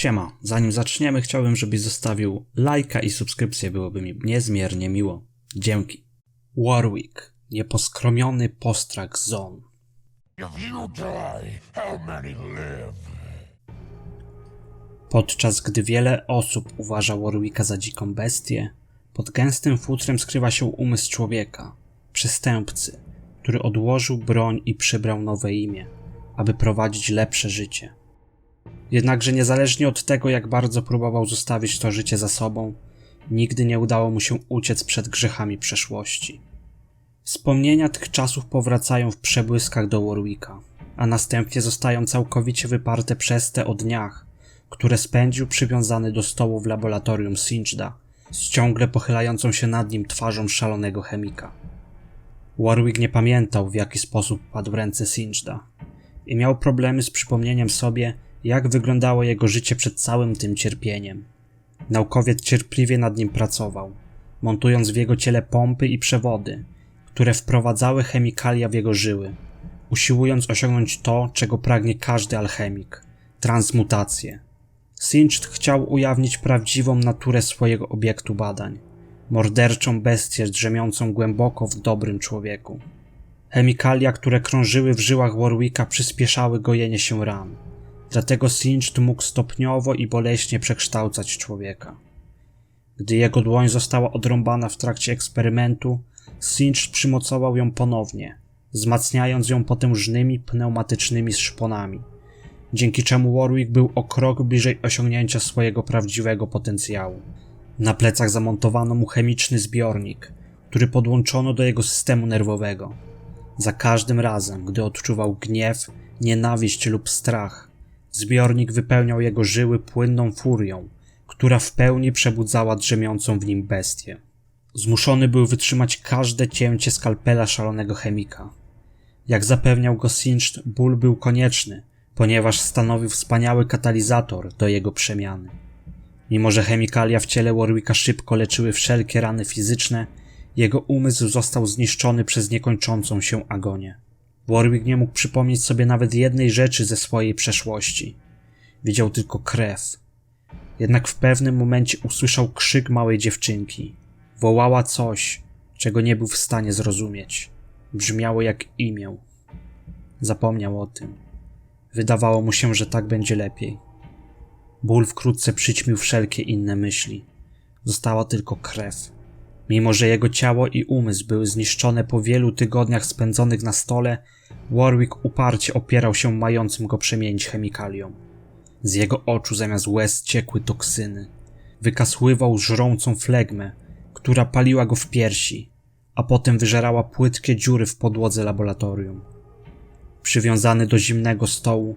Siema, zanim zaczniemy, chciałbym, żebyś zostawił lajka i subskrypcję, byłoby mi niezmiernie miło. Dzięki. Warwick, nieposkromiony postrak Zon. Podczas gdy wiele osób uważa Warwicka za dziką bestię, pod gęstym futrem skrywa się umysł człowieka, przestępcy, który odłożył broń i przybrał nowe imię, aby prowadzić lepsze życie. Jednakże niezależnie od tego, jak bardzo próbował zostawić to życie za sobą, nigdy nie udało mu się uciec przed grzechami przeszłości. Wspomnienia tych czasów powracają w przebłyskach do Warwicka, a następnie zostają całkowicie wyparte przez te o dniach, które spędził przywiązany do stołu w laboratorium Sinchda, z ciągle pochylającą się nad nim twarzą szalonego chemika. Warwick nie pamiętał, w jaki sposób padł w ręce Sinchda i miał problemy z przypomnieniem sobie, jak wyglądało jego życie przed całym tym cierpieniem. Naukowiec cierpliwie nad nim pracował, montując w jego ciele pompy i przewody, które wprowadzały chemikalia w jego żyły, usiłując osiągnąć to, czego pragnie każdy alchemik transmutację. Sincht chciał ujawnić prawdziwą naturę swojego obiektu badań morderczą bestię drzemiącą głęboko w dobrym człowieku. Chemikalia, które krążyły w żyłach Warwicka, przyspieszały gojenie się ran. Dlatego Sincht mógł stopniowo i boleśnie przekształcać człowieka. Gdy jego dłoń została odrąbana w trakcie eksperymentu, Sincht przymocował ją ponownie, wzmacniając ją potężnymi pneumatycznymi szponami, dzięki czemu Warwick był o krok bliżej osiągnięcia swojego prawdziwego potencjału. Na plecach zamontowano mu chemiczny zbiornik, który podłączono do jego systemu nerwowego. Za każdym razem, gdy odczuwał gniew, nienawiść lub strach, zbiornik wypełniał jego żyły płynną furią, która w pełni przebudzała drzemiącą w nim bestię. Zmuszony był wytrzymać każde cięcie skalpela szalonego chemika. Jak zapewniał go Sincht, ból był konieczny, ponieważ stanowił wspaniały katalizator do jego przemiany. Mimo, że chemikalia w ciele Warwicka szybko leczyły wszelkie rany fizyczne, jego umysł został zniszczony przez niekończącą się agonię. Warwick nie mógł przypomnieć sobie nawet jednej rzeczy ze swojej przeszłości. Widział tylko krew. Jednak w pewnym momencie usłyszał krzyk małej dziewczynki. Wołała coś, czego nie był w stanie zrozumieć. Brzmiało jak imię. Zapomniał o tym. Wydawało mu się, że tak będzie lepiej. Ból wkrótce przyćmił wszelkie inne myśli. Została tylko krew. Mimo, że jego ciało i umysł były zniszczone po wielu tygodniach spędzonych na stole, Warwick uparcie opierał się mającym go przemienić chemikaliom. Z jego oczu zamiast łez ciekły toksyny. Wykasływał żrącą flegmę, która paliła go w piersi, a potem wyżerała płytkie dziury w podłodze laboratorium. Przywiązany do zimnego stołu,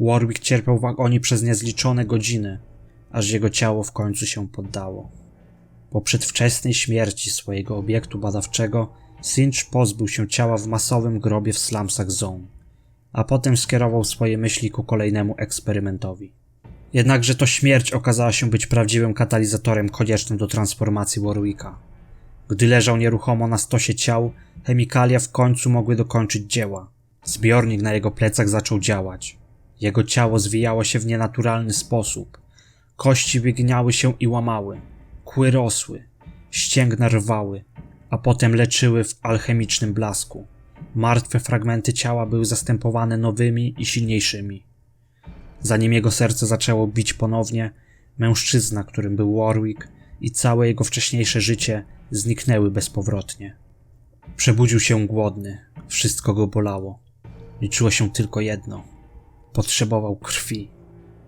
Warwick cierpiał w agonii przez niezliczone godziny, aż jego ciało w końcu się poddało. Po przedwczesnej śmierci swojego obiektu badawczego, Sinch pozbył się ciała w masowym grobie w slumsach Zone, a potem skierował swoje myśli ku kolejnemu eksperymentowi. Jednakże to śmierć okazała się być prawdziwym katalizatorem koniecznym do transformacji Warwicka. Gdy leżał nieruchomo na stosie ciał, chemikalia w końcu mogły dokończyć dzieła. Zbiornik na jego plecach zaczął działać. Jego ciało zwijało się w nienaturalny sposób. Kości wygniały się i łamały. Kły rosły. Ścięgna rwały, a potem leczyły w alchemicznym blasku. Martwe fragmenty ciała były zastępowane nowymi i silniejszymi. Zanim jego serce zaczęło bić ponownie, mężczyzna, którym był Warwick i całe jego wcześniejsze życie zniknęły bezpowrotnie. Przebudził się głodny, wszystko go bolało. Liczyło się tylko jedno. Potrzebował krwi.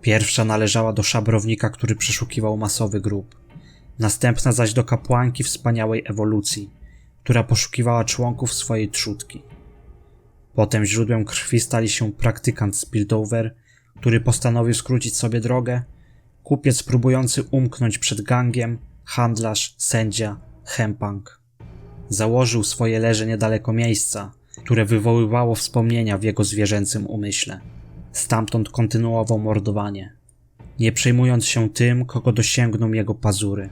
Pierwsza należała do szabrownika, który przeszukiwał masowy grób. Następna zaś do kapłanki wspaniałej ewolucji, która poszukiwała członków swojej trzutki. Potem źródłem krwi stali się praktykant z Pildover, który postanowił skrócić sobie drogę, kupiec próbujący umknąć przed gangiem, handlarz, sędzia, hempang. Założył swoje leże niedaleko miejsca, które wywoływało wspomnienia w jego zwierzęcym umyśle. Stamtąd kontynuował mordowanie, nie przejmując się tym, kogo dosięgną jego pazury.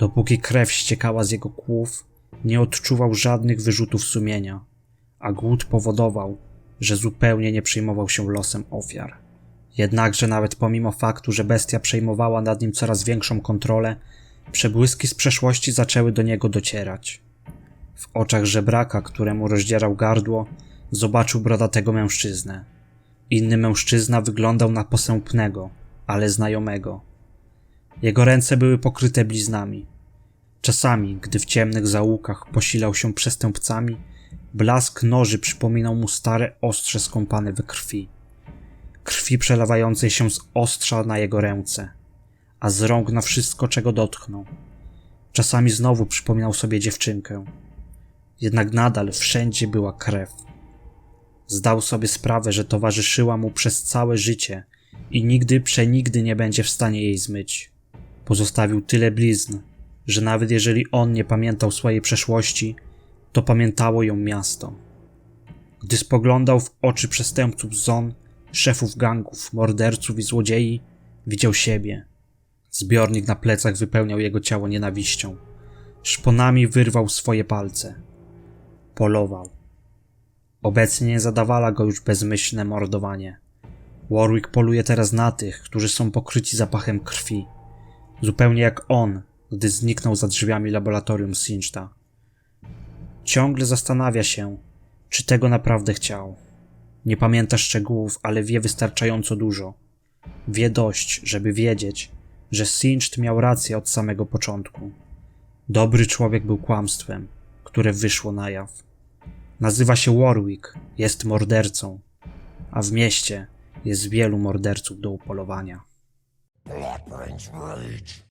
Dopóki krew ściekała z jego kłów, nie odczuwał żadnych wyrzutów sumienia, a głód powodował, że zupełnie nie przejmował się losem ofiar. Jednakże nawet pomimo faktu, że bestia przejmowała nad nim coraz większą kontrolę, przebłyski z przeszłości zaczęły do niego docierać. W oczach żebraka, któremu rozdzierał gardło, zobaczył brodatego mężczyznę. Inny mężczyzna wyglądał na posępnego, ale znajomego. Jego ręce były pokryte bliznami. Czasami, gdy w ciemnych zaułkach posilał się przestępcami, blask noży przypominał mu stare ostrze skąpane we krwi. Krwi przelewającej się z ostrza na jego ręce, a z rąk na wszystko, czego dotknął. Czasami znowu przypominał sobie dziewczynkę. Jednak nadal wszędzie była krew. Zdał sobie sprawę, że towarzyszyła mu przez całe życie i nigdy przenigdy nie będzie w stanie jej zmyć. Pozostawił tyle blizn, że nawet jeżeli on nie pamiętał swojej przeszłości, to pamiętało ją miasto. Gdy spoglądał w oczy przestępców zon, szefów gangów, morderców i złodziei, widział siebie. Zbiornik na plecach wypełniał jego ciało nienawiścią. Szponami wyrwał swoje palce. Polował. Obecnie nie zadawala go już bezmyślne mordowanie. Warwick poluje teraz na tych, którzy są pokryci zapachem krwi. Zupełnie jak on, gdy zniknął za drzwiami laboratorium Sinchta. Ciągle zastanawia się, czy tego naprawdę chciał. Nie pamięta szczegółów, ale wie wystarczająco dużo. Wie dość, żeby wiedzieć, że Sincht miał rację od samego początku. Dobry człowiek był kłamstwem, które wyszło na jaw. Nazywa się Warwick, jest mordercą, a w mieście jest wielu morderców do upolowania. Brings rage.